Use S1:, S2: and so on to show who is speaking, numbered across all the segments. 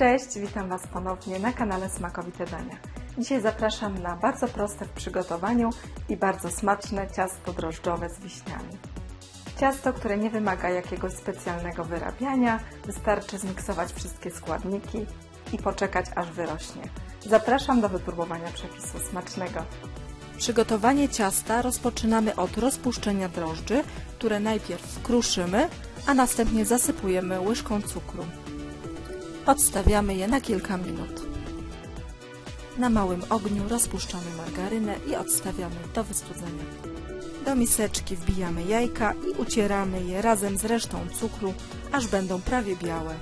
S1: Cześć, witam Was ponownie na kanale Smakowite Dania. Dzisiaj zapraszam na bardzo proste w przygotowaniu i bardzo smaczne ciasto drożdżowe z wiśniami. Ciasto, które nie wymaga jakiegoś specjalnego wyrabiania, wystarczy zmiksować wszystkie składniki i poczekać aż wyrośnie. Zapraszam do wypróbowania przepisu smacznego. Przygotowanie ciasta rozpoczynamy od rozpuszczenia drożdży, które najpierw kruszymy, a następnie zasypujemy łyżką cukru. Odstawiamy je na kilka minut. Na małym ogniu rozpuszczamy margarynę i odstawiamy do wystudzenia. Do miseczki wbijamy jajka i ucieramy je razem z resztą cukru, aż będą prawie białe.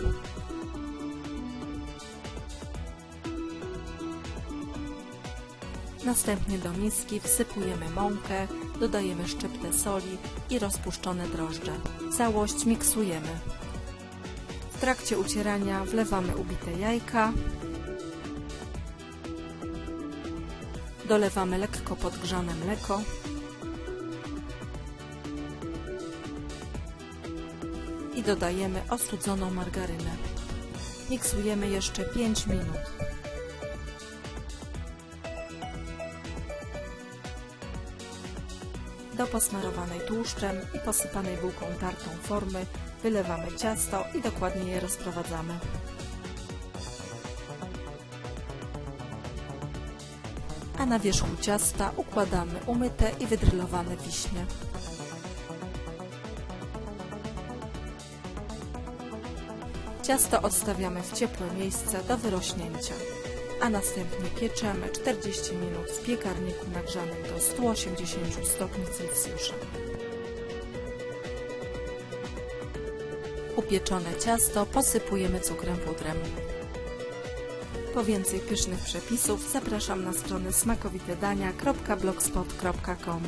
S1: Następnie do miski wsypujemy mąkę, dodajemy szczyptę soli i rozpuszczone drożdże. Całość miksujemy. W trakcie ucierania wlewamy ubite jajka, dolewamy lekko podgrzane mleko, i dodajemy ostudzoną margarynę. Miksujemy jeszcze 5 minut. Do posmarowanej tłuszczem i posypanej bułką tartą formy wylewamy ciasto i dokładnie je rozprowadzamy. A na wierzchu ciasta układamy umyte i wydrylowane wiśnie. Ciasto odstawiamy w ciepłe miejsce do wyrośnięcia, a następnie pieczemy 40 minut w piekarniku nagrzanym do 180 stopni Celsjusza. Upieczone ciasto posypujemy cukrem pudrem. Po więcej pysznych przepisów zapraszam na stronę smakowitedania.blogspot.com